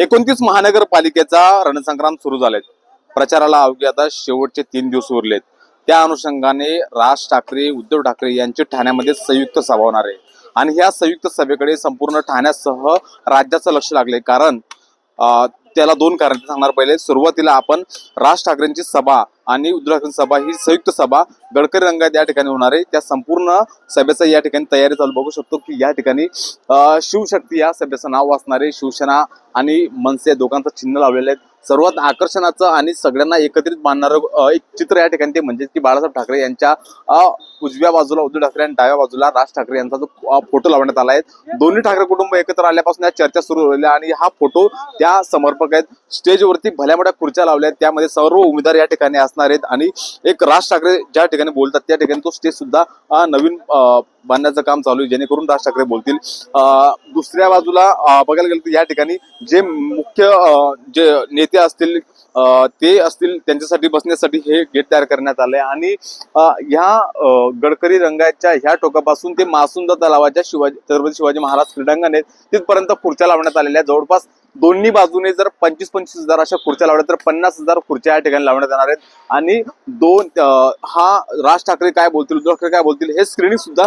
एकोणतीस महानगरपालिकेचा रणसंग्राम सुरू झालाय प्रचाराला अवघे आता शेवटचे तीन दिवस उरलेत. त्या अनुषंगाने राज ठाकरे उद्धव ठाकरे यांची ठाण्यामध्ये संयुक्त सभा होणार आहे. आणि ह्या संयुक्त सभेकडे संपूर्ण ठाण्यासह राज्याचं लक्ष लागले. कारण त्याला दोन कारण सांगणार पहिले. सुरुवातीला आपण राज ठाकरेंची सभा आणि उद्घाटन सभा ही संयुक्त सभा गडकरी रंगात या ठिकाणी होणार आहे. त्या संपूर्ण सभेचा या ठिकाणी तयारी चालू बघू शकतो की या ठिकाणी शिवशक्ती या सभेचं नाव असणारे शिवसेना आणि मनसे या दोघांचं चिन्ह लावलेलं आहे सर्वात आकर्षणाचं आणि सगळ्यांना एकत्रित मानणारं एक चित्र या ठिकाणी ते म्हणजे की बाळासाहेब ठाकरे यांच्या उजव्या बाजूला उद्धव ठाकरे आणि डाव्या बाजूला राज ठाकरे यांचा जो फोटो लावण्यात आला आहे. दोन्ही ठाकरे कुटुंब एकत्र आल्यापासून या चर्चा सुरू झाल्या आणि हा फोटो त्या समर्पक आहेत. स्टेजवरती भल्या मोठ्या खुर्च्या लावल्या आहेत. त्यामध्ये सर्व उमेदवार या ठिकाणी असणार आहेत. आणि एक राज ठाकरे ज्या ठिकाणी बोलतात त्या ठिकाणी तो स्टेज सुद्धा नवीन बांधण्याचं काम चालू आहे. जेणेकरून राज ठाकरे बोलतील. दुसऱ्या बाजूला बघायला गेलं तर या ठिकाणी जे मुख्य जे नेते असतील ते असतील त्यांच्यासाठी बसण्यासाठी हे गेट तयार करण्यात आलंय. आणि ह्या गडकरी रंगाच्या ह्या टोकापासून ते मासुंदा तलावाच्या शिवाजी छत्रपती शिवाजी महाराज क्रीडांगण आहेत तिथपर्यंत खुर्च्या लावण्यात आलेल्या जवळपास दोन्ही बाजूने जर पंचवीस पंचवीस हजार अशा खुर्च्या लावल्या तर पन्नास हजार खुर्च्या या ठिकाणी लावण्यात येणार आहेत. आणि दोन हा राज ठाकरे काय बोलतील उद्धव ठाकरे काय बोलतील हे स्क्रीनिंग सुद्धा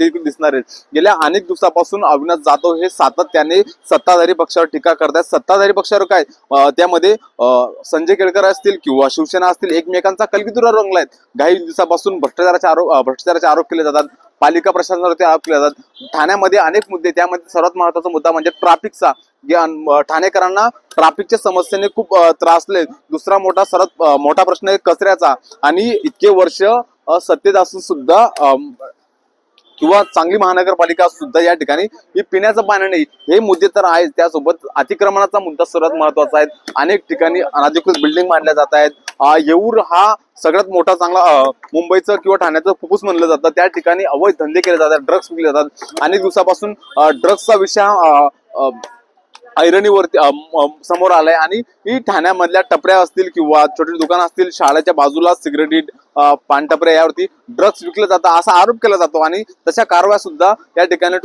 ते दिसणार आहेत. गेल्या अनेक दिवसापासून अविनाश जाधव हे सातत्याने सत्ताधारी पक्षावर टीका करतात सत्ताधारी पक्षावर काय? त्यामध्ये संजय केळकर असतील किंवा शिवसेना असतील एकमेकांचा कलगीतुरा रंगलाय काही दिवसापासून भ्रष्टाचाराचे आरोप भ्रष्टाचाराचे आरोप केले जातात. पालिका प्रशासनावरती आरोप केले जातात. ठाण्यामध्ये अनेक मुद्दे त्यामध्ये सर्वात महत्त्वाचा मुद्दा म्हणजे ट्रॅफिकचा. ठाणेकरांना ट्राफिकच्या समस्येने खूप त्रासले दुसरा मोठा सर्वात मोठा प्रश्न आहे कचऱ्याचा. आणि इतके वर्ष सत्तेत असून सुद्धा किंवा चांगली महानगरपालिका सुद्धा या ठिकाणी ही पिण्याचं पाणी नाही. हे मुद्दे तर आहेत. त्यासोबत अतिक्रमणाचा मुद्दा सर्वात महत्त्वाचा आहे. अनेक ठिकाणी अनाधिकृत बिल्डिंग बांधल्या जात आहेत. येऊर हा सगळ्यात मोठा चांगला मुंबईचं किंवा ठाण्याचं फुफ्फुस म्हणलं जातं. त्या ठिकाणी अवैध धंदे केले जातात. ड्रग्स विकले जातात. अनेक दिवसापासून ड्रग्सचा विषय हा, ऐरणीवरती समोर आलाय आणि ही ठाण्यामधल्या टपऱ्या असतील किंवा छोटे दुकान असतील शाळेच्या बाजूला सिगरेटी पानटपऱ्या यावरती ड्रग्स विकले जातात असा आरोप केला जातो आणि तशा कारवाया सुद्धा या ठिकाणी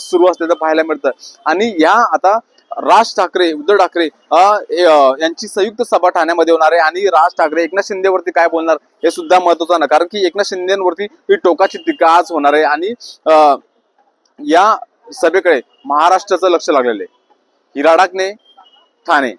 सुरू असल्याचं पाहायला मिळतं. आणि या आता राज ठाकरे उद्धव ठाकरे अं, यांची संयुक्त सभा ठाण्यामध्ये होणार आहे आणि राज ठाकरे एकनाथ शिंदेवरती काय बोलणार हे सुद्धा महत्वाचं ना कारण की एकनाथ शिंदेवरती ही टोकाची टीका आज होणार आहे आणि अं, या सभेकडे महाराष्ट्राचं लक्ष लागलेलं आहे. हिराडाकने ठाणे.